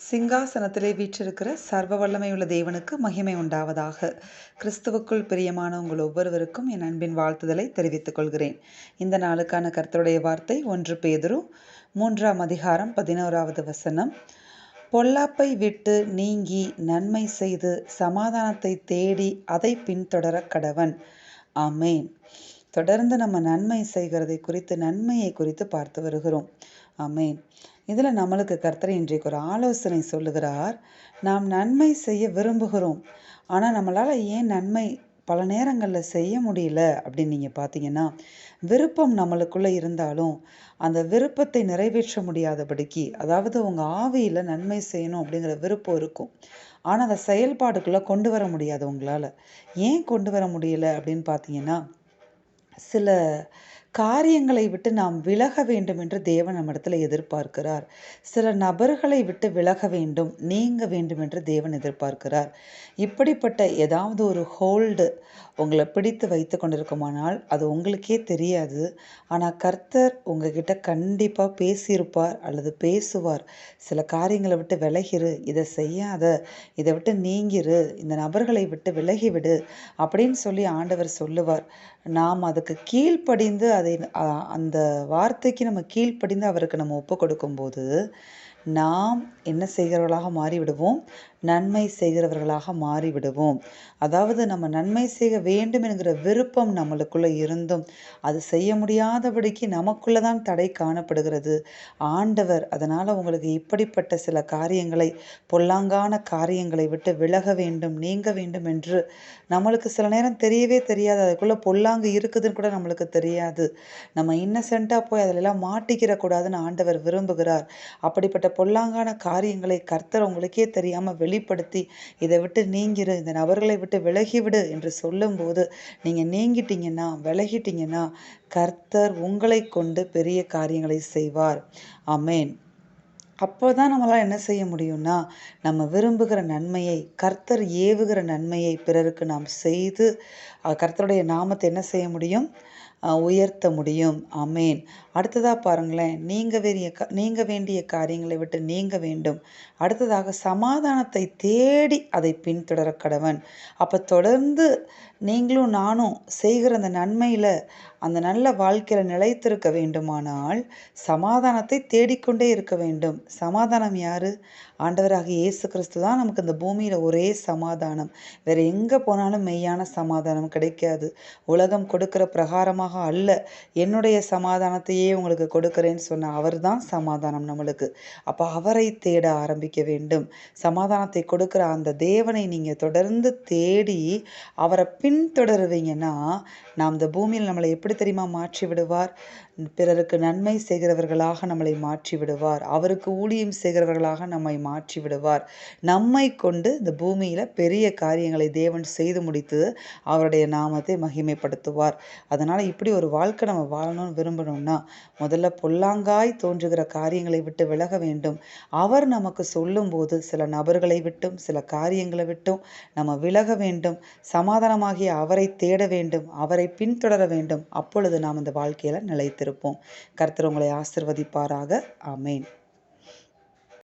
சிங்காசனத்திலே வீற்றிருக்கிற சர்வ வல்லமையுள்ள தேவனுக்கு மகிமை உண்டாவதாக. கிறிஸ்துவுக்குள் பிரியமான உங்கள் ஒவ்வொருவருக்கும் என் அன்பின் வாழ்த்துதலை தெரிவித்துக் கொள்கிறேன். இந்த நாளுக்கான கர்த்தருடைய வார்த்தை ஒன்று பேதுரு மூன்றாம் அதிகாரம் பதினோராவது வசனம். பொல்லாப்பை விட்டு நீங்கி நன்மை செய்து சமாதானத்தை தேடி அதை பின்தொடர கடவன். அமேன் தொடர்ந்து நம்ம நன்மை செய்கிறதை குறித்து நன்மையை குறித்து பார்த்து வருகிறோம். அமேன் இதில் நம்மளுக்கு கர்த்தர் இன்றைக்கு ஒரு ஆலோசனை சொல்லுகிறார். நாம் நன்மை செய்ய விரும்புகிறோம். ஆனால் நம்மளால் ஏன் நன்மை பல நேரங்களில் செய்ய முடியல அப்படின்னு நீங்கள் பார்த்தீங்கன்னா விருப்பம் நம்மளுக்குள்ளே இருந்தாலும் அந்த விருப்பத்தை நிறைவேற்ற முடியாதபடிக்கு அதாவது உங்கள் ஆவியில் நன்மை செய்யணும் அப்படிங்கிற விருப்பம் இருக்கும். ஆனால் அதை செயல்பாடுக்குள்ளே கொண்டு வர முடியாது உங்களால். ஏன் கொண்டு வர முடியல அப்படின்னு பார்த்தீங்கன்னா சில காரியங்களை விட்டு நாம் விலக வேண்டும் என்று தேவன் நம்மிடத்தில் எதிர்பார்க்கிறார். சில நபர்களை விட்டு விலக வேண்டும் நீங்க வேண்டும் என்று தேவன் எதிர்பார்க்கிறார். இப்படிப்பட்ட ஏதாவது ஒரு ஹோல்டு உங்களை பிடித்து வைத்து கொண்டிருக்குமானால் அது உங்களுக்கே தெரியாது. ஆனால் கர்த்தர் உங்ககிட்ட கண்டிப்பாக பேசியிருப்பார் அல்லது பேசுவார். சில காரியங்களை விட்டு விலகிரு இதை செய்யாத இதை விட்டு நீங்கிரு இந்த நபர்களை விட்டு விலகிவிடு அப்படின்னு சொல்லி ஆண்டவர் சொல்லுவார். நாம் அதுக்கு கீழ்ப்படிந்து அது அதை அந்த வார்த்தைக்கு நம்ம கீழ்ப்படிந்து அவருக்கு நம்ம ஒப்பு கொடுக்கும்போது நாம் என்ன செய்கிறவர்களாக மாறிவிடுவோம்? நன்மை செய்கிறவர்களாக மாறிவிடுவோம். அதாவது நம்ம நன்மை செய்ய வேண்டும் என்கிற விருப்பம் நம்மளுக்குள்ளே இருந்தும் அது செய்ய முடியாதபடிக்கு நமக்குள்ளே தான் தடை காணப்படுகிறது. ஆண்டவர் அதனால் உங்களுக்கு இப்படிப்பட்ட சில காரியங்களை பொல்லாங்கான காரியங்களை விட்டு விலக வேண்டும் நீங்க வேண்டும் என்று நம்மளுக்கு சில நேரம் தெரியவே தெரியாது. அதுக்குள்ளே பொல்லாங்கு இருக்குதுன்னு கூட நம்மளுக்கு தெரியாது. நம்ம இன்னசென்ட்டாக போய் அதிலெல்லாம் மாட்டிக்கிற கூடாதுன்னு ஆண்டவர் விரும்புகிறார். அப்படிப்பட்ட பொல்லாங்கான காரியங்களை கர்த்தர் உங்களுக்கே தெரியாமல் வெளிப்படுத்தி இதை விட்டு நீங்கிரு இந்த நபர்களை விட்டு விலகிவிடு என்று சொல்லும்போது நீங்கள் நீங்கிட்டீங்கன்னா விலகிட்டீங்கன்னா கர்த்தர் உங்களை கொண்டு பெரிய காரியங்களை செய்வார். அமேன் அப்போ தான் நம்மளால் என்ன செய்ய முடியும்னா நம்ம விரும்புகிற நன்மையை கர்த்தர் ஏவுகிற நன்மையை பிறருக்கு நாம் செய்து கர்த்தருடைய நாமத்தை என்ன செய்ய முடியும்? உயர்த்த முடியும். அமேன் அடுத்ததாக பாருங்களேன். நீங்கள் வேறிய நீங்கள் வேண்டிய காரியங்களை விட்டு நீங்க வேண்டும். அடுத்ததாக சமாதானத்தை தேடி அதை பின்தொடர கடவன். அப்போ தொடர்ந்து நீங்களும் நானும் செய்கிற அந்த நன்மையில் அந்த நல்ல வாழ்க்கையில் நிலைத்திருக்க வேண்டுமானால் சமாதானத்தை தேடிக்கொண்டே இருக்க வேண்டும். சமாதானம் யார்? ஆண்டவராக இயேசு கிறிஸ்து தான் நமக்கு இந்த பூமியில் ஒரே சமாதானம். வேறு எங்கே போனாலும் மெய்யான சமாதானம் கிடைக்காது. உலகம் கொடுக்கிற பிரகாரமாக அல்ல. என்னுடைய சமாதானத்தையே உங்களுக்கு கொடுக்குறேன்னு சொன்ன அவர் தான் சமாதானம் நம்மளுக்கு. அப்போ அவரை தேட ஆரம்பிக்க வேண்டும். சமாதானத்தை கொடுக்குற அந்த தேவனை நீங்கள் தொடர்ந்து தேடி அவரை பின்தொடருவீங்கன்னா நாம் இந்த பூமியில் நம்மளை எப்படி தெரியுமா மாற்றி விடுவார் பிறருக்கு நன்மை செய்கிறவர்களாக நம்மளை மாற்றி விடுவார் அவருக்கு ஊழியம் செய்கிறவர்களாக நம்மை மாற்றி விடுவார் நம்மை கொண்டு இந்த பூமியில் பெரிய காரியங்களை தேவன் செய்து முடித்து அவருடைய நாமத்தை மகிமைப்படுத்துவார். அதனால் எப்படி ஒரு வாழ்க்கை நம்ம வாழணும்னு விரும்பணும்னா முதல்ல பொல்லாங்காய் தோன்றுகிற காரியங்களை விட்டு விலக வேண்டும். அவர் நமக்கு சொல்லும்போது சில நபர்களை விட்டும் சில காரியங்களை விட்டும் நம்ம விலக வேண்டும். சமாதானமாகிய அவரை தேட வேண்டும் அவரை பின்தொடர வேண்டும். அப்பொழுது நாம் இந்த வாழ்க்கையில் நிலைத்திருப்போம். கர்த்தர் உங்களை ஆசிர்வதிப்பாராக. அமேன்